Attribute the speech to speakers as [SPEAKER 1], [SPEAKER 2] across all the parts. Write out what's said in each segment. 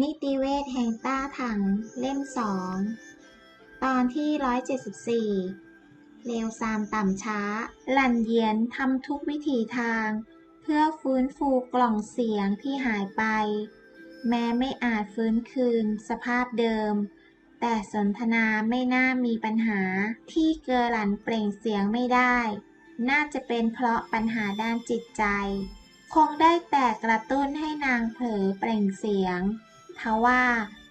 [SPEAKER 1] นิติเวชแห่งต้าถัง เล่มสอง ตอนที่ 174 เลวซามต่ำช้า หลั่นเยียนทำทุกวิถีทาง เพื่อฟื้นฟูกล่องเสียงที่หายไป แม้ไม่อาจฟื้นคืนสภาพเดิม แต่สนทนาไม่น่ามีปัญหาที่เกอหลันเปล่งเสียงไม่ได้ น่าจะเป็นเพราะปัญหาด้านจิตใจ คงได้แต่กระตุ้นให้นางเผลอเปล่งเสียง ทว่า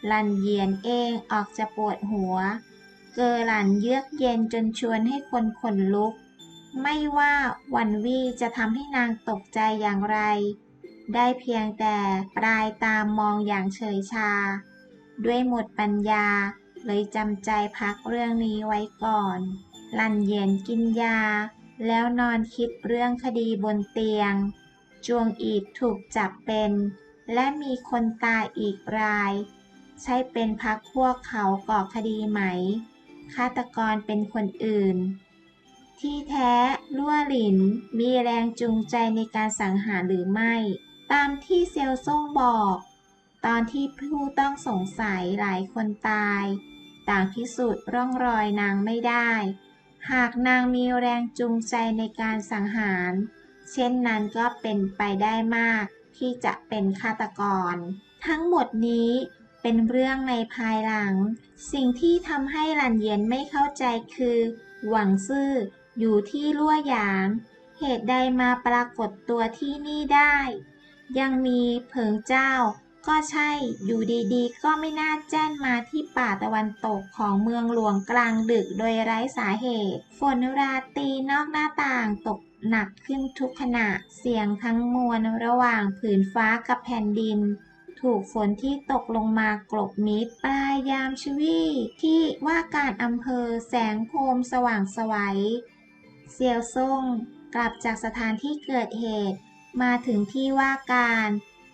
[SPEAKER 1] หลันเยียนเองออกจะปวดหัว เกอหลันเยือกเย็นจนชวนให้คนขนลุก ไม่ว่าวันวี่จะทำให้นางตกใจอย่างไร ได้เพียงแต่ปลายตามมองอย่างเฉยชา ด้วยหมดปัญญาเลยจำใจพักเรื่องนี้ไว้ก่อนลันเย็นกินยา แล้วนอนคิดเรื่องคดีบนเตียง จวงอีดถูกจับเป็น และมีคนตายอีกราย ใช่เป็นพักพวกเขาก่อคดีไหม ฆาตกรเป็นคนอื่น ที่แท้ลั่วหลินมีแรงจูงใจในการสังหารหรือไม่ ตามที่เซียวซ่งบอก ตอนที่ผู้ต้องสงสัยหลายคนตาย ต่างพิสูจน์ร่องรอยนางไม่ได้ หากนางมีแรงจูงใจในการสังหาร เช่นนั้นก็เป็นไปได้มาก ที่จะเป็นฆาตกร ทั้งหมดนี้เป็นเรื่องในภายหลัง สิ่งที่ทำให้หลันเย็นไม่เข้าใจคือ หวังซื่ออยู่ที่ลั่วหยาง เหตุใดมาปรากฏตัวที่นี่ได้ ยังมีเผิงเจ้า ก็ใช่อยู่ดีๆ ก็ไม่น่าแจ้นมาที่ป่าตะวันตกของเมืองหลวงกลางดึกโดยไร้สาเหตุ ฝนราตีนอกหน้าต่างตก หนักขึ้นทุกขณะเสียงทั้งมวลระหว่างผืนฟ้ากับแผ่นดิน ถูกฝนที่ตกลงมากลบมิดปลายยามชวีที่ว่าการอำเภอแสงโคมสว่างสวัยเซียวซ่งกลับจากสถานที่เกิดเหตุ มาถึงที่ว่าการ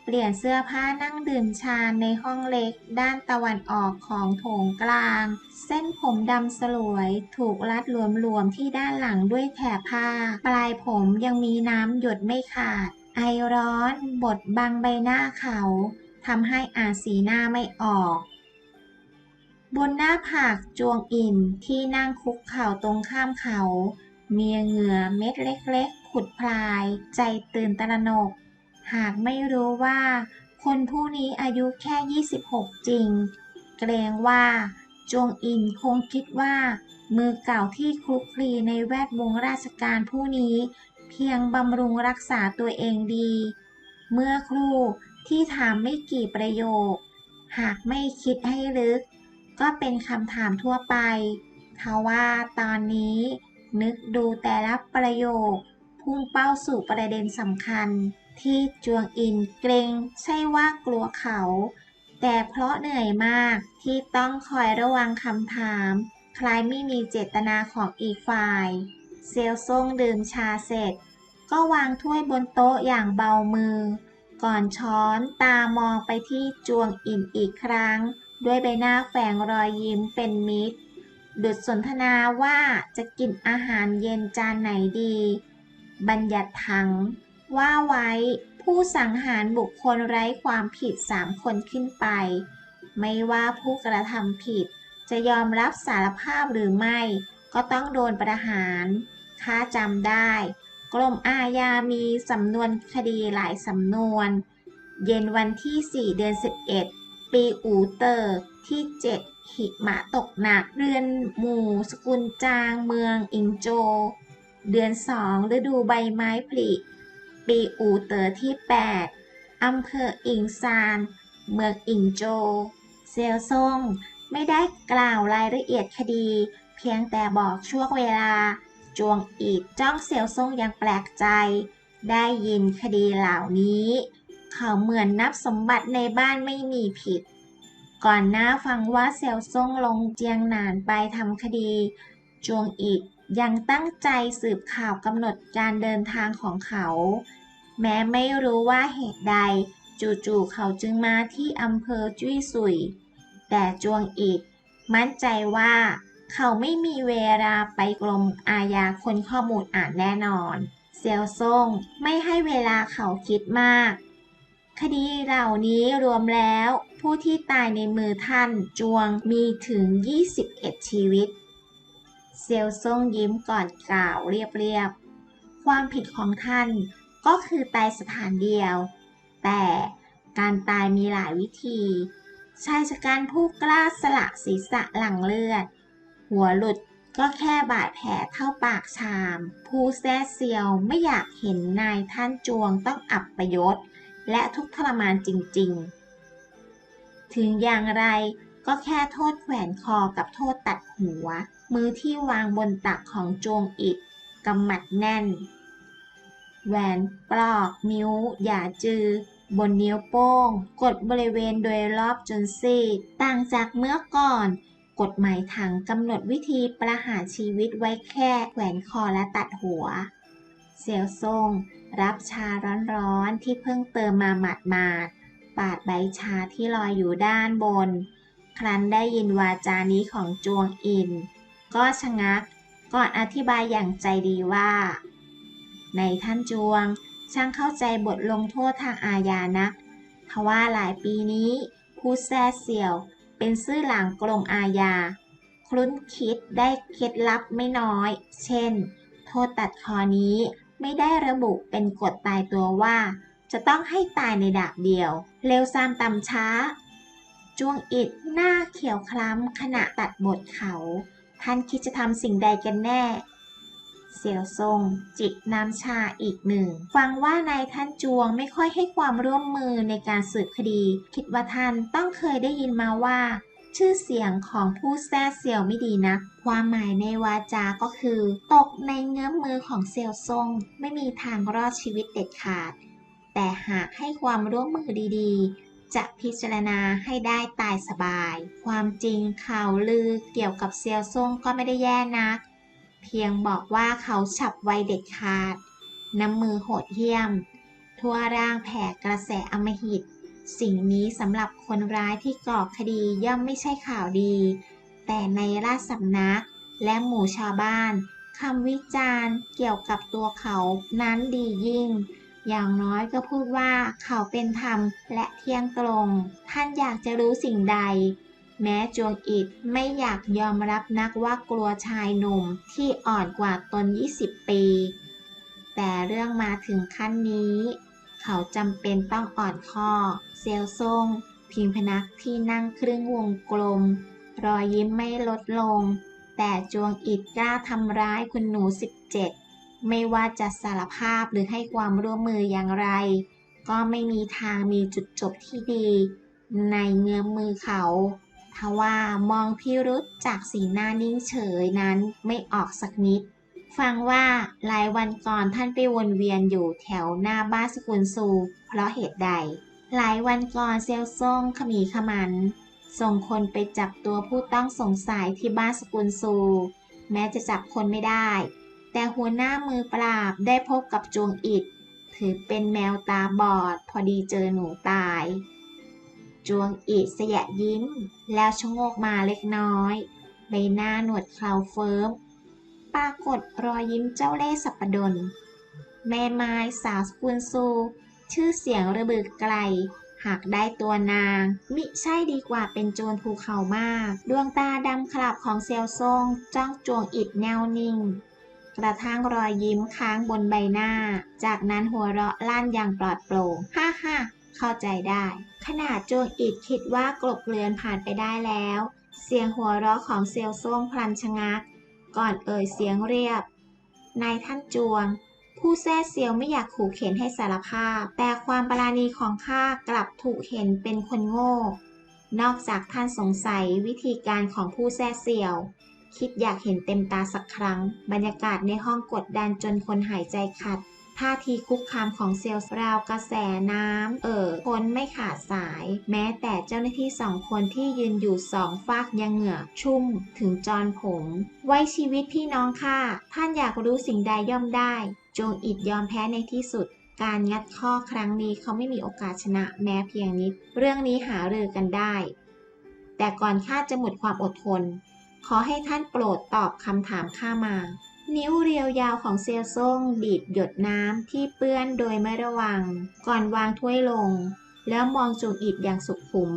[SPEAKER 1] เปลี่ยนเสื้อผ้านั่งดื่มชาในห้องเล็กด้านตะวันออกของโถงกลาง เส้นผมดำสลวยถูกรัดหลวมๆที่ด้านหลังด้วยแถบผ้า ปลายผมยังมีน้ำหยดไม่ขาด ไอร้อนบดบังใบหน้าเขาทำให้อาสีหน้าไม่ออก บนหน้าผากจวงอินที่นั่งคุกเข่าตรงข้ามเขามีเหงื่อเม็ดเล็กๆ ขุดพลาย ใจตื่นตระหนก หากไม่รู้ว่า คนผู้นี้อายุแค่ 26 จริง เกรงว่าจวงอินคงคิดว่า มือเก่าที่คลุกคลีในแวดวงราชการผู้นี้ เพียงบำรุงรักษาตัวเองดี เมื่อครู่ที่ถามไม่กี่ประโยค หากไม่คิดให้ลึก ก็เป็นคำถามทั่วไปทว่าตอนนี้นึกดูแต่ละประโยค พุ่งเป้าสู่ประเด็นสำคัญ ที่จวงอินเกรงใช่ว่ากลัวเขา แต่เพราะเหนื่อยมากที่ต้องคอยระวังคำถาม คล้ายไม่มีเจตนาของอีกฝ่าย เซลซ่งดื่มชาเสร็จ ก็วางถ้วยบนโต๊ะอย่างเบามือ ก่อนช้อนตามองไปที่จวงอินอีกครั้ง ด้วยใบหน้าแฝงรอยยิ้มเป็นมิตรดุดสนทนาว่าจะกินอาหารเย็นจานไหนดี บัญญัติถัง ว่าไว้ ผู้สังหารบุคคลไร้ความผิดสามคนขึ้นไป ไม่ว่าผู้กระทำผิด จะยอมรับสารภาพหรือไม่ ก็ต้องโดนประหารข้าจำได้ กรมอาญามีสำนวนคดีหลายสำนวน เย็นวันที่ 4 เดือน 11 ปีอูเตอร์ที่ 7 หิมะตกหนักเรือนหมู่ สกุลจางเมืองอิงโจ เดือน 2 ฤดูใบไม้ผลิ ปีอูเตอร์ที่ 8 อำเภออิงซาน เมืองอิงโจ เซลซ่งไม่ได้กล่าวรายละเอียดคดี เพียงแต่บอกช่วงเวลา จวงอีดจ้องเซลซ่งอย่างแปลกใจ ได้ยินคดีเหล่านี้ เขาเหมือนนับสมบัติในบ้านไม่มีผิด ก่อนหน้าฟังว่าเซลซ่งลงเจียงหนานไปทำคดี จวงอีด ยังตั้งใจสืบข่าวกำหนดการเดินทางของเขา แม้ไม่รู้ว่าเหตุใด จู่ๆเขาจึงมาที่อำเภอจุ้ยสุย แต่จวงอีดมั่นใจว่า เขาไม่มีเวลาไปกรมอาญาคนข้อมูลอ่านแน่นอน เซียวซ่งไม่ให้เวลาเขาคิดมาก คดีเหล่านี้รวมแล้ว ผู้ที่ตายในมือท่านจวงมีถึง 21 ชีวิต เซียวซ่งยิ้มก่อนกล่าวเรียบๆ ความผิดของท่านก็คือตายสถานเดียว แต่การตายมีหลายวิธี ชายชะกันผู้กล้าสละศีรษะหลังเลือด หัวหลุดก็แค่บาดแผลเท่าปากชาม ผู้แซ่เซียวไม่อยากเห็นนายท่านจวงต้องอับประยศและทุกทรมานจริงๆ ถึงอย่างไร ก็แค่โทษแขวนคอกับโทษตัดหัว มือที่วางบนตักของจวงอิดกำหมัดแน่น แหวนปลอก นิ้วอย่าจือ บนนิ้วโป้ง กดบริเวณโดยรอบจนซีดต่างจากเมื่อก่อน กฎหมายถังกำหนดวิธีประหารชีวิตไว้แค่แขวนคอและตัดหัว เซียวซงรับชาร้อนๆที่เพิ่งเติมมาหมาดๆปาดใบชาที่ลอยอยู่ด้านบน ครั้นได้ยินวาจานี้ของจวงอิน ก็ชะงักก่อนอธิบายอย่างใจดีว่า ในท่านจวงช่างเข้าใจบทลงโทษทางอาญานักทว่าหลายปีนี้ผู้แซ่เสี่ยวเป็นซื่อหลังกรมอาญา คลุ้นคิดได้เคล็ดลับไม่น้อย เช่น โทษตัดคอนี้ไม่ได้ระบุเป็นกฎตายตัวว่า จะต้องให้ตายในดาบเดียว เร็วซามตำช้า จวงอิดหน้าเขียวคล้ำขณะตัดบทเขา ท่านคิดจะทำสิ่งใดกันแน่ เสี่ยวซงจิบน้ำชาอีกหนึ่ง ฟังว่านายท่านจวงไม่ค่อยให้ความร่วมมือในการสืบคดี คิดว่าท่านต้องเคยได้ยินมาว่า ชื่อเสียงของผู้แซ่เซียวไม่ดีนะความหมายในวาจา ก็คือ ตกในเงื้อมมือของเซียวซงไม่มีทางรอดชีวิตเด็ดขาด แต่หากให้ความร่วมมือดีๆ จะพิจารณาให้ได้ตายสบาย ความจริงข่าวลือเกี่ยวกับเซียวซงก็ไม่ได้แย่นัก เพียงบอกว่าเขาฉับไวเด็ดขาด น้ำมือโหดเหี้ยม ทั่วร่างแผ่กระแสอมหิต สิ่งนี้สำหรับคนร้ายที่ก่อคดีย่อมไม่ใช่ข่าวดี แต่ในราชสำนักและหมู่ชาวบ้านคำวิจารณ์เกี่ยวกับตัวเขานั้นดียิ่ง อย่างน้อยก็พูดว่าเขาเป็นธรรมและเที่ยงตรง ท่านอยากจะรู้สิ่งใด แม้จวงอิดไม่อยากยอมรับนักว่ากลัวชายหนุ่มที่อ่อนกว่าตน 20 ปี แต่เรื่องมาถึงขั้นนี้ เขาจำเป็นต้องอ่อนข้อ เซลซงพิงพนักที่นั่งครึ่งวงกลม รอยยิ้มไม่ลดลง แต่จวงอิดกล้าทำร้ายคุณหนู 17 ไม่ว่าจะสารภาพหรือให้ความร่วมมืออย่างไร ก็ไม่มีทางมีจุดจบที่ดี ในเงื้อมมือเขาทว่ามองพิรุษจากสีหน้านิ่งเฉยนั้นไม่ออกสักนิด ฟังว่าหลายวันก่อนท่านไปวนเวียนอยู่แถวหน้าบ้านสกุลซู เพราะเหตุใด หลายวันก่อนเซลซ่งขมีขมัน ส่งคนไปจับตัวผู้ต้องสงสัยที่บ้านสกุลซู แม้จะจับคนไม่ได้ แต่หัวหน้ามือปราบได้พบกับจวงอิดถือเป็นแมวตาบอดพอดีเจอหนูตาย จวงอิดเสยะยิ้ม แล้วชะโงกมาเล็กน้อย ใบหน้าหนวดเคราเฟิร์มปรากฏรอยยิ้มเจ้าเล่สัปปดน แม่ไม้สาวสกุลซู ชื่อเสียงระเบิดไกล หากได้ตัวนาง มิใช่ดีกว่าเป็นโจรภูเขามาก ดวงตาดำขลับของเซียวซงจ้องจวงอิดแนวนิ่ง กระทั่งรอยยิ้มค้างบนใบหน้า จากนั้นหัวเราะลั่นอย่างปลอดโปร่ง ฮ่าฮ่าเข้าใจได้ ขนาดจวงอิดคิดว่ากลบเกลือนผ่านไปได้แล้ว เสียงหัวเราะของเซียวซ่งพลันชะงัก ก่อนเอ่ยเสียงเรียบ นายท่านจวง ผู้แซ่เซียวไม่อยากขู่เข็นให้สารภาพ แต่ความปราณีของข้ากลับถูกเห็นเป็นคนโง่ นอกจากท่านสงสัยวิธีการของผู้แซ่เซียว คิดอยากเห็นเต็มตาสักครั้ง บรรยากาศในห้องกดดันจนคนหายใจขัดท่าทีคุกคามของเซลล์ราวกระแสน้ำ เอ่อพ้นไม่ขาดสาย แม้แต่เจ้าหน้าที่สองคนที่ยืนอยู่สองฝากยังเหงื่อ ชุ่มถึงจอนผม ไว้ชีวิตพี่น้องค่ะ ท่านอยากรู้สิ่งใดย่อมได้ จงอิดยอมแพ้ในที่สุด การงัดข้อครั้งนี้เขาไม่มีโอกาสชนะแม้เพียงนิด เรื่องนี้หารือกันได้ แต่ก่อนข้าจะหมดความอดทน ขอให้ท่านโปรดตอบคำถามข้ามา นิ้วเรียวยาวของเซียซ่งบีบหยดน้ำที่เปื้อนโดยไม่ระวัง ก่อนวางถ้วยลง แล้วมองจูอิดอย่างสุขุม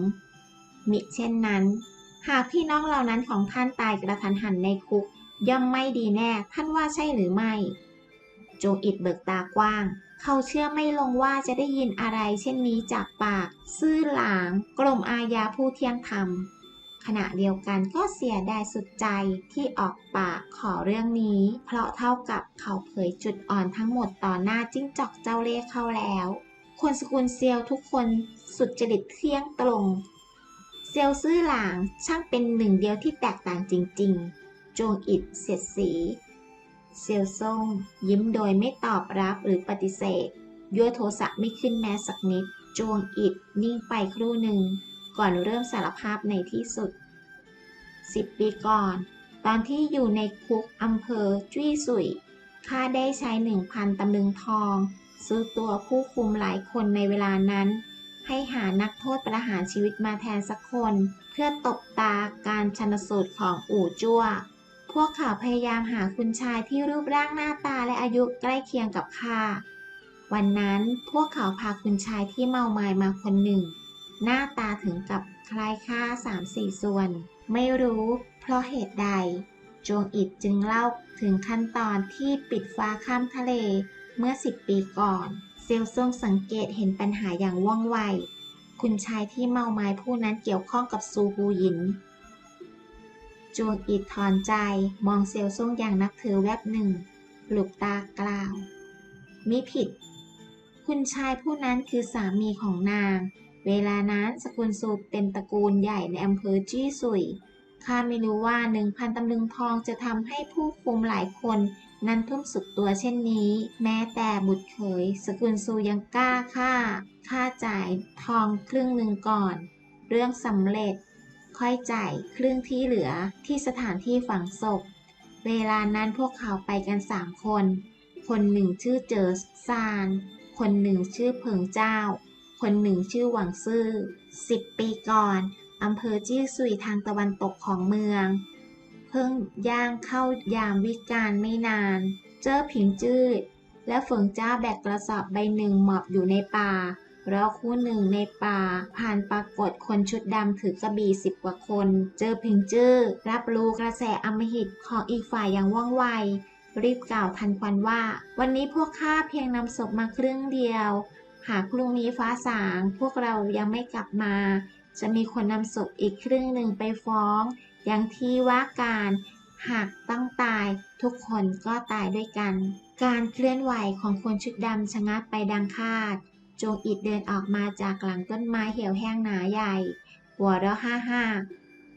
[SPEAKER 1] มิเช่นนั้น หากพี่น้องเหล่านั้นของท่านตายกระทันหันในคุก ย่อมไม่ดีแน่ ท่านว่าใช่หรือไม่โจงอิดเบิกตากว้าง เขาเชื่อไม่ลงว่าจะได้ยินอะไรเช่นนี้จากปาก ซื่อหลางกรมอาญาผู้เที่ยงธรรม ณะเดียวกันก็เสียดายสุดใจที่ออกปากขอเรื่องนี้ เพราะเท่ากับเขาเผยจุดอ่อนทั้งหมดต่อหน้าจิ้งจอกเจ้าเล่ห์เข้าแล้ว คนสกุลเซียวทุกคนสุดจริตเที่ยงตรง เซียวซื่อหลางช่างเป็นหนึ่งเดียวที่แตกต่างจริงๆจวงอิดเสียดสี เซียวซ่งยิ้มโดยไม่ตอบรับหรือปฏิเสธยั่วโทสะไม่ขึ้นแม้สักนิด จวงอิดนิ่งไปครู่หนึ่ง ก่อนเริ่มสารภาพในที่สุดสิบปีก่อน ตอนที่อยู่ในคุกอำเภอจุ้ยสุยข้าได้ใช้หนึ่งพันตำลึงทอง ซื้อตัวผู้คุมหลายคนในเวลานั้น ให้หานักโทษประหารชีวิตมาแทนสักคน เพื่อตบตาการชันสูตรของอู่จั่วพวกเขาพยายามหาคุณชายที่รูปร่างหน้าตาและอายุใกล้เคียงกับข้า วันนั้นพวกเขาพาคุณชายที่เมาไมายมาคนหนึ่ง หน้าตาถึงกับคล้ายข้าสามสี่ส่วน ไม่รู้เพราะเหตุใด จวงอิดจึงเล่าถึงขั้นตอนที่ปิดฟ้าข้ามทะเลเมื่อสิบปีก่อน เซลซงสังเกตเห็นปัญหาอย่างว่องไว คุณชายที่เมาไม้ผู้นั้นเกี่ยวข้องกับซูฮูหยิน จวงอิดถอนใจมองเซลซงอย่างนับถือแวบหนึ่ง หลุบตากล่าว มิผิด คุณชายผู้นั้นคือสามีของนาง เวลานั้นสกุลซูเป็นตระกูลใหญ่ในอำเภอจี้สุย ข้าไม่รู้ว่าหนึ่งพันตำลึงทองจะทำให้ผู้คุมหลายคน นั้นทุ่มสุดตัวเช่นนี้ แม้แต่บุตรเขย สกุลซูยังกล้าค่า ค่าจ่ายทองครึ่งหนึ่งก่อน เรื่องสำเร็จ ค่อยจ่ายครึ่งที่เหลือที่สถานที่ฝังศพ เวลานั้นพวกเขาไปกันสามคน คนหนึ่งชื่อเจอซาน คนหนึ่งชื่อเผิงเจ้า คนหนึ่งชื่อหวังซื่อสิบปีก่อนอำเภอจี้ซุยทางตะวันตกของเมือง เพิ่งย่างเข้ายามวิกาลไม่นาน เจอผิงจืดและเฝิงเจ้าแบกกระสอบใบหนึ่งหมอบอยู่ในป่า แล้วคู่หนึ่งในป่า ผ่านปรากฏคนชุดดำถือกระบี่สิบกว่าคน เจอผิงจื้อรับรู้กระแสอำมหิตของอีกฝ่ายอย่างว่องไวรีบกล่าวทันควันว่า วันนี้พวกข้าเพียงนำศพมาครึ่งเดียว หากพรุ่งนี้ฟ้าสาง พวกเรายังไม่กลับมา จะมีคนนำศพอีกครึ่งหนึ่งไปฟ้อง อย่างที่ว่าการ หากต้องตาย ทุกคนก็ตายด้วยกัน การเคลื่อนไหวของคนชุดดำชะงักไปดังคาด จงอิดเดินออกมาจากหลังต้นไม้เหี่ยวแห้งหนาใหญ่ หัวเราะฮ่าฮ่า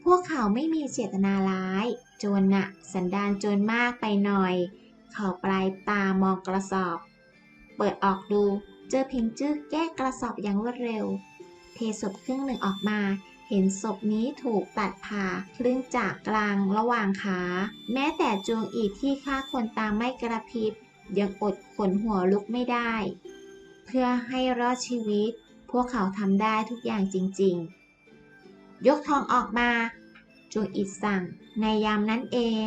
[SPEAKER 1] พวกเขาไม่มีเจตนาร้าย โจรน่ะ สันดานโจรมากไปหน่อย เขาปลายตามองกระสอบ เปิดออกดู เจอพิงจื้อแก้กระสอบอย่างรวดเร็ว เทศพครึ่งหนึ่งออกมา เห็นศพนี้ถูกตัดผ่าครึ่งจากกลางระหว่างขา แม้แต่จวงอีที่ฆ่าคนตามไม่กระพริบ ยังอดขนหัวลุกไม่ได้ เพื่อให้รอดชีวิต พวกเขาทำได้ทุกอย่างจริง ๆ ยกทองออกมาจวงอีสั่งในยามนั้นเอง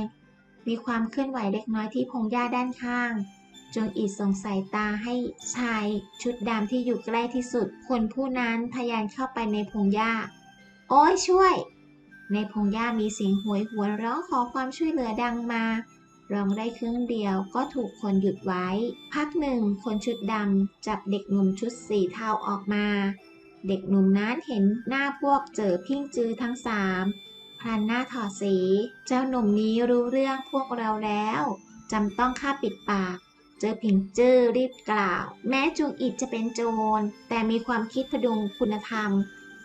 [SPEAKER 1] มีความเคลื่อนไหวเล็กน้อยที่พงหญ้าด้านข้าง จงอีส่งสายตาให้ชายชุดดำที่อยู่ใกล้ที่สุด คนผู้นั้นทะยานเข้าไปในพงหญ้า โอ้ยช่วย ในพงหญ้ามีเสียงหวยหวนร้องขอความช่วยเหลือดังมาร้องได้ครึ่งเดียวก็ถูกคนหยุดไว้ พักหนึ่งคนชุดดำจับเด็กหนุ่มชุดสีเทาออกมา เด็กหนุ่มนั้นเห็นหน้าพวกเจอพิ้งจือทั้งสามพลันหน้าถอดสี เจ้าหนุ่มนี้รู้เรื่องพวกเราแล้วจำต้องฆ่าปิดปาก เจอผิงจื้อรีบกล่าว แม้จุงอิดจะเป็นโจร แต่มีความคิดพดุงคุณธรรม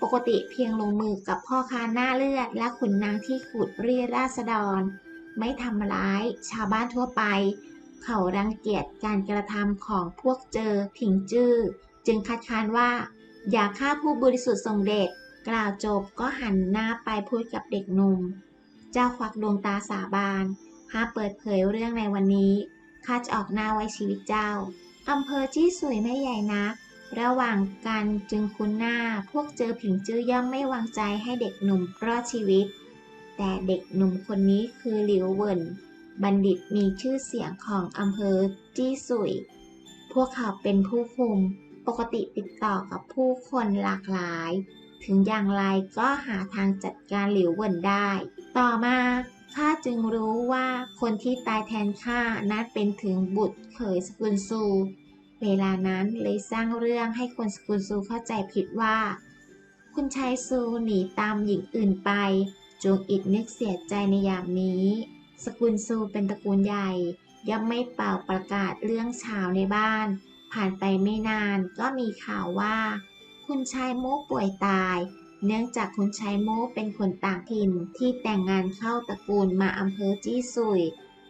[SPEAKER 1] ปกติเพียงลงมือกับพ่อค้าหน้าเลือด และขุนนางที่ขุดเรียราษฎร ไม่ทำร้ายชาวบ้านทั่วไป เขารังเกียจการกระทำของพวกเจอผิงจื้อ จึงคัดค้านว่า อย่าฆ่าผู้บริสุทธิ์ทรงเดชกล่าวจบก็หันหน้าไปพูดกับเด็กหนุ่ม เจ้าควักดวงตาสาบานห้าเปิดเผยเรื่องในวันนี้ ข้าจะออกหน้าไว้ชีวิตเจ้า อำเภอจี้สุยไม่ใหญ่นัก ระหว่างกันจึงคุ้นหน้า พวกเจอผิงจื้อย่อมไม่วางใจให้เด็กหนุ่มรอดชีวิต แต่เด็กหนุ่มคนนี้คือหลิวเวินบัณฑิตมีชื่อเสียงของอำเภอจี้สุย พวกเขาเป็นผู้คุม ปกติติดต่อกับผู้คนหลากหลาย ถึงอย่างไรก็หาทางจัดการหลิวเวินได้ ต่อมา ข้าจึงรู้ว่าคนที่ตายแทนข้านั้นเป็นถึงบุตรเขยสกุลซู เวลานั้นเลยสร้างเรื่องให้คนสกุลซูเข้าใจผิดว่า คุณชายซูหนีตามหญิงอื่นไป จงอิดนึกเสียใจในยามนี้ สกุลซูเป็นตระกูลใหญ่ ย่อมไม่เป่าประกาศเรื่องช้าในบ้าน ผ่านไปไม่นานก็มีข่าวว่า คุณชายโมป่วยตาย เนื่องจากคุณชายโมเป็นคนต่างถิ่นที่แต่งงานเข้าตระกูลมาอำเภอจี้ซุย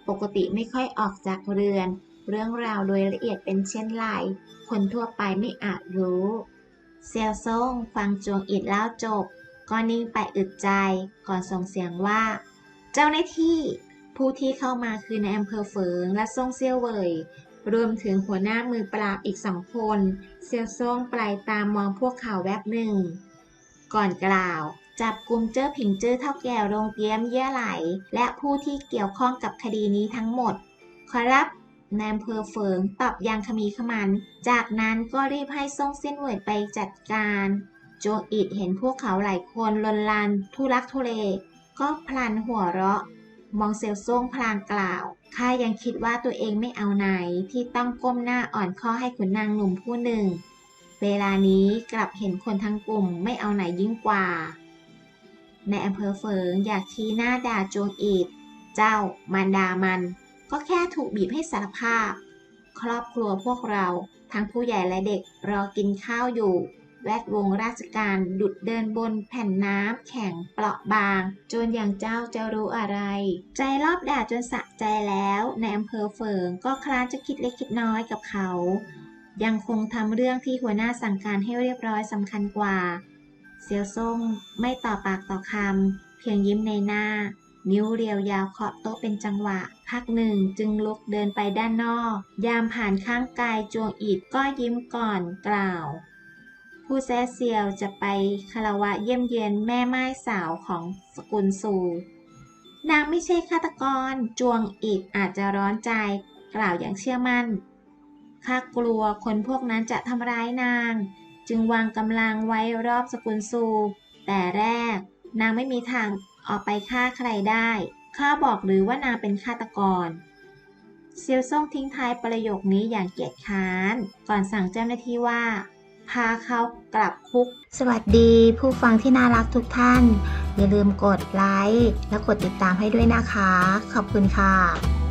[SPEAKER 1] ปกติไม่ค่อยออกจากเรือน เรื่องราวโดยละเอียดเป็นเช่นไร คนทั่วไปไม่อาจรู้ เซียวซ่งฟังจวงอิดเล่าจบ ก็นิ่งไปอึดใจ ก่อนส่งเสียงว่า เจ้าหน้าที่ ผู้ที่เข้ามาคือในอำเภอเฟิงและซ่งเซียวเวยรวมถึงหัวหน้ามือปราบอีกสองคน เซียวซ่งปลายตามมองพวกเขาแวบหนึ่ง ก่อนกล่าว จับกลุ่มเจ้อผิงเจ้อเท่าแก่โรงเตรียมเยี่ยไหล และผู้ที่เกี่ยวข้องกับคดีนี้ทั้งหมด ขอรับนายอำเภอเฟิงตอบอย่างขมีขมัน จากนั้นก็รีบให้ซ่งเส้นเหวยไปจัดการ โจอิดเห็นพวกเขาหลายคนลนลานทุลักทุเล ก็พลันหัวเราะ มองเซลซ่งพลางกล่าวข้ายังคิดว่าตัวเองไม่เอาไหนที่ต้องก้มหน้าอ่อนข้อให้ขุนนางหนุ่มผู้หนึ่ง เวลานี้กลับเห็นคนทั้งกลุ่มไม่เอาไหนยิ่งกว่า ในอำเภอเฟิงอยากชี้หน้าด่าโจงอีดเจ้ามารดามัน ก็แค่ถูกบีบให้สารภาพ ครอบครัวพวกเราทั้งผู้ใหญ่และเด็กรอกินข้าวอยู่ แวดวงราชการดุดเดินบนแผ่นน้ำแข็งเปราะบาง จนอย่างเจ้าจะรู้อะไร ใจรอบด่าจนสะใจแล้ว ในอำเภอเฟิงก็คลานจะคิดเล็กคิดน้อยกับเขา ยังคงทำเรื่องที่หัวหน้าสั่งการให้เรียบร้อยสำคัญกว่า เซียวซ่งไม่ต่อปากต่อคำเพียงยิ้มในหน้า นิ้วเรียวยาวเคาะโต๊ะเป็นจังหวะ พักหนึ่งจึงลุกเดินไปด้านนอก ยามผ่านข้างกายจวงอีดก็ยิ้มก่อนกล่าว ผู้แซ่เซียวจะไปคารวะเยี่ยมเยียนแม่ไม้สาวของสกุลซูนางไม่ใช่ฆาตกร จวงอีดอาจจะร้อนใจ กล่าวอย่างเชื่อมั่น ข้ากลัวคนพวกนั้นจะทำร้ายนาง จึงวางกำลังไว้รอบสกุลซู แต่แรก นางไม่มีทางออกไปฆ่าใครได้ข้าบอกหรือว่านางเป็นฆาตกร เซียวซ่งทิ้งท้ายประโยคนี้อย่างเกียจค้าน ก่อนสั่งเจ้าหน้าที่ว่า พาเขากลับคุก สวัสดีผู้ฟังที่น่ารักทุกท่าน อย่าลืมกดไลค์และกดติดตามให้ด้วยนะคะ ขอบคุณค่ะ